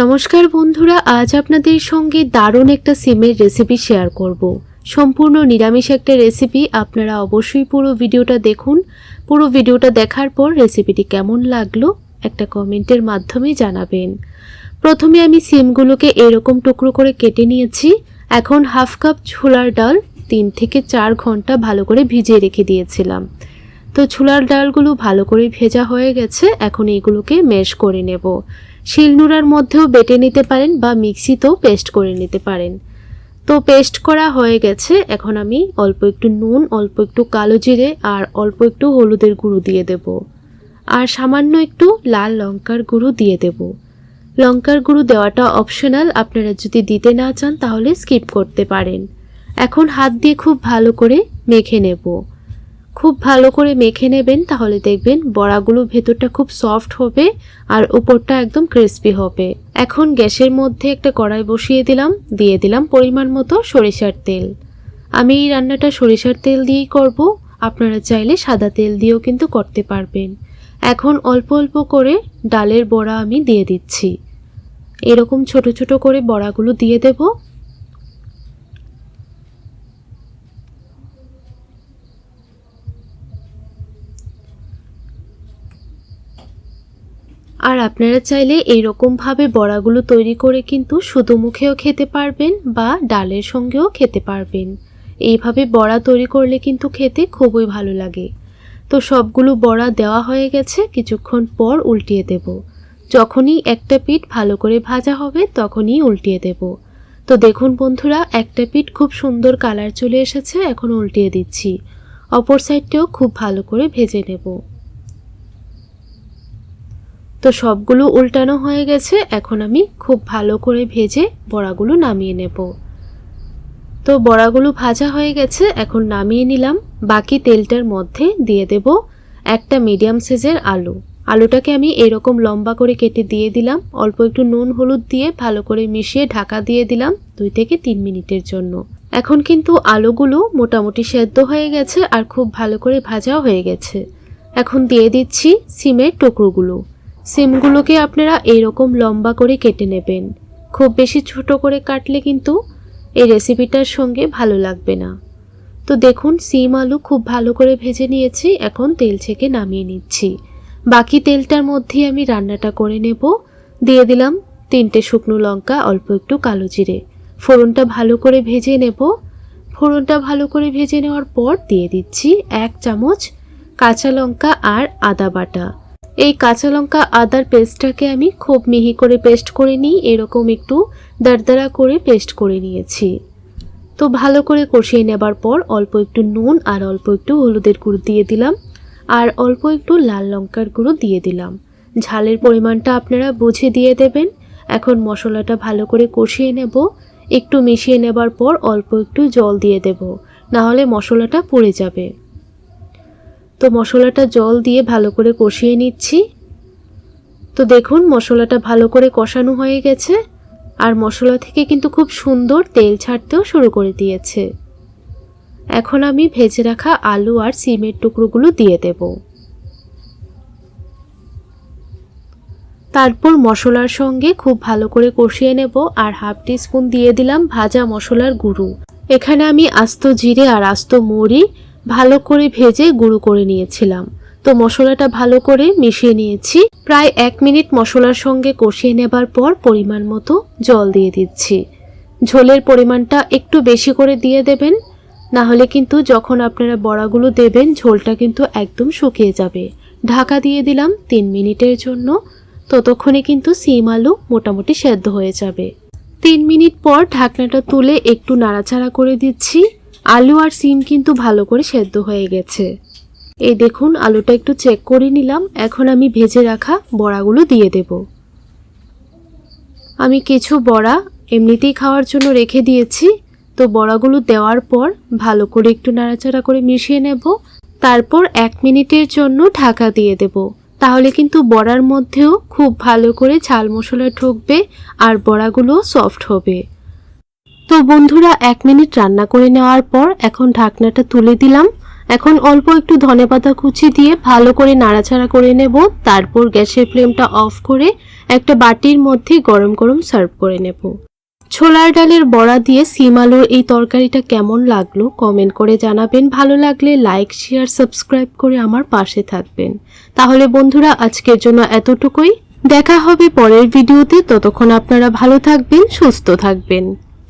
নমস্কার বন্ধুরা, আজ আপনাদের সঙ্গে দারুণ একটা সিমের রেসিপি শেয়ার করব। সম্পূর্ণ নিরামিষ একটা রেসিপি আপনারা অবশ্যই পুরো ভিডিওটা দেখুন। পুরো ভিডিওটা দেখার পর রেসিপিটি কেমন লাগল, একটা কমেন্টের মাধ্যমে জানাবেন। প্রথমে আমি সিমগুলোকে এরকম টুকরো করে কেটে নিয়েছি। এখন হাফ কাপ ছোলার ডাল তিন থেকে চার ঘণ্টা ভালো করে ভিজিয়ে রেখে দিয়েছিলাম। তো ছোলার ডালগুলো ভালো করে ভেজা হয়ে গেছে, এখন এগুলোকে মেশ করে নেব। শিলনোড়ার মধ্যেও বেটে নিতে পারেন বা মিক্সিতেও পেস্ট করে নিতে পারেন। তো পেস্ট করা হয়ে গেছে, এখন আমি অল্প একটু নুন, অল্প একটু কালো জিরে আর অল্প একটু হলুদের গুঁড়ো দিয়ে দেব। আর সামান্য একটু লাল লঙ্কার গুঁড়ো দিয়ে দেব। লঙ্কার গুঁড়ো দেওয়াটা অপশনাল আপনারা যদি দিতে না চান তাহলে স্কিপ করতে পারেন। এখন হাত দিয়ে খুব ভালো করে মেখে নেব। খুব ভালো করে মেখে নেবেন, তাহলে দেখবেন বড়াগুলো ভেতরটা খুব সফট হবে আর উপরটা একদম ক্রিস্পি হবে। এখন গ্যাসের মধ্যে একটা কড়াই বসিয়ে দিলাম, দিয়ে দিলাম পরিমাণ মতো সরিষার তেল। আমি এই রান্নাটা সরিষার তেল দিয়েই করব, আপনারা চাইলে সাদা তেল দিয়েও কিন্তু করতে পারবেন। এখন অল্প অল্প করে ডালের বড়া আমি দিয়ে দিচ্ছি। এরকম ছোট ছোট করে বড়াগুলো দিয়ে দেবো আর আপনারা চাইলে এইরকমভাবে বড়াগুলো তৈরি করে কিন্তু শুধু মুখেও খেতে পারবেন বা ডালের সঙ্গেও খেতে পারবেন। এইভাবে বড়া তৈরি করলে কিন্তু খেতে খুবই ভালো লাগে। তো সবগুলো বড়া দেওয়া হয়ে গেছে, কিছুক্ষণ পর উল্টিয়ে দেব। যখনই একটা পিঠ ভালো করে ভাজা হবে তখনই উল্টিয়ে দেব। তো দেখুন বন্ধুরা, একটা পিঠ খুব সুন্দর কালার চলে এসেছে, এখন উল্টিয়ে দিচ্ছি। অপর সাইডটাও খুব ভালো করে ভেজে নেব। তো সবগুলো উল্টানো হয়ে গেছে, এখন আমি খুব ভালো করে ভেজে বড়াগুলো নামিয়ে নেব। তো বড়াগুলো ভাজা হয়ে গেছে, এখন নামিয়ে নিলাম। বাকি তেলটার মধ্যে দিয়ে দেব একটা মিডিয়াম সাইজের আলু। আলুটাকে আমি এরকম লম্বা করে কেটে দিয়ে দিলাম, অল্প একটু নুন হলুদ দিয়ে ভালো করে মিশিয়ে ঢাকা দিয়ে দিলাম দুই থেকে তিন মিনিটের জন্য। এখন কিন্তু আলুগুলো মোটামুটি সেদ্ধ হয়ে গেছে আর খুব ভালো করে ভাজাও হয়ে গেছে। এখন দিয়ে দিচ্ছি সিমের টুকরোগুলো। সিমগুলোকে আপনারা এইরকম লম্বা করে কেটে নেবেন। খুব বেশি ছোট করে কাটলে কিন্তু এই রেসিপিটার সঙ্গে ভালো লাগবে না। তো দেখুন, সিম আলু খুব ভালো করে ভেজে নিয়েছি, এখন তেল ছেঁকে নামিয়ে নিচ্ছি। বাকি তেলটার মধ্যে আমি রান্নাটা করে নেব। দিয়ে দিলাম তিনটে শুকনো লঙ্কা, অল্প একটু কালো জিরে। ফোড়নটা ভালো করে ভেজে নেব। ফোড়নটা ভালো করে ভেজে নেওয়ার পর দিয়ে দিচ্ছি এক চামচ কাঁচা লঙ্কা আর আদা বাটা। এই কাঁচা লঙ্কা আদার পেস্টটাকে আমি খুব মিহি করে পেস্ট করে নিই, এরকম একটু দারদারা করে পেস্ট করে নিয়েছি। তো ভালো করে কষিয়ে নেবার পর অল্প একটু নুন আর অল্প একটু হলুদের গুঁড়ো দিয়ে দিলাম, আর অল্প একটু লাল লঙ্কার গুঁড়ো দিয়ে দিলাম। ঝালের পরিমাণটা আপনারা বুঝে দিয়ে দেবেন। এখন মশলাটা ভালো করে কষিয়ে নেব। একটু মিশিয়ে নেবার পর অল্প একটু জল দিয়ে দেব না হলে মশলাটা পুড়ে যাবে। তো মশলাটা জল দিয়ে ভালো করে কষিয়ে নিচ্ছি। তো দেখুন, মশলাটা ভালো করে কষানো হয়ে গেছে। আর মশলা থেকে কিন্তু খুব সুন্দর তেল ছাড়তেও শুরু করে দিয়েছে। এখন আমি ভেজে রাখা আলু আর সিমের টুকরোগুলো দিয়ে দেব। তারপর মশলার সঙ্গে খুব ভালো করে কষিয়ে নেব আর হাফ টিস্পুন দিয়ে দিলাম ভাজা মশলার গুঁড়ো। এখানে আমি আস্ত জিরে আর আস্ত মরি ভালো করে ভেজে গুঁড়ো করে নিয়েছিলাম। তো মশলাটা ভালো করে মিশিয়ে নিয়েছি। প্রায় এক মিনিট মশলার সঙ্গে কষিয়ে নেবার পর পরিমাণ মতো জল দিয়ে দিচ্ছি। ঝোলের পরিমাণটা একটু বেশি করে দিয়ে দেবেন না হলে কিন্তু যখন আপনারা বড়াগুলো দেবেন, ঝোলটা কিন্তু একদম শুকিয়ে যাবে। ঢাকা দিয়ে দিলাম তিন মিনিটের জন্য। ততক্ষণে কিন্তু সিম আলু মোটামুটি সেদ্ধ হয়ে যাবে। তিন মিনিট পর ঢাকনাটা তুলে একটু নাড়াচাড়া করে দিচ্ছি। আলু আর সিম কিন্তু ভালো করে সেদ্ধ হয়ে গেছে। এই দেখুন, আলুটা একটু চেক করে নিলাম। এখন আমি ভেজে রাখা বড়াগুলো দিয়ে দেব। আমি কিছু বড়া এমনিতেই খাওয়ার জন্য রেখে দিয়েছি। তো বড়াগুলো দেওয়ার পর ভালো করে একটু নাড়াচাড়া করে মিশিয়ে নেব। তারপর এক মিনিটের জন্য ঢাকা দিয়ে দেব। তাহলে কিন্তু বড়ার মধ্যেও খুব ভালো করে ঝাল মশলা ঢুকবে আর বড়াগুলো সফট হবে। তো বন্ধুরা, এক মিনিট রান্না করে নেওয়ার পর এখন ঢাকনাটা তুলে দিলাম। এখন অল্প একটু ধনেপাতা কুচি দিয়ে ভালো করে নাড়াচাড়া করে নেব। তারপর গ্যাসের ফ্লেমটা অফ করে একটা বাটির মধ্যে গরম গরম সার্ভ করে নেব। ছোলার ডালের বড়া দিয়ে সিম আলুর এই তরকারিটা কেমন লাগল কমেন্ট করে জানাবেন। ভালো লাগলে লাইক, শেয়ার, সাবস্ক্রাইব করে আমার পাশে থাকবেন। তাহলে বন্ধুরা, আজকের জন্য এতটুকুই। দেখা হবে পরের ভিডিওতে। ততক্ষণ আপনারা ভালো থাকবেন, সুস্থ থাকবেন।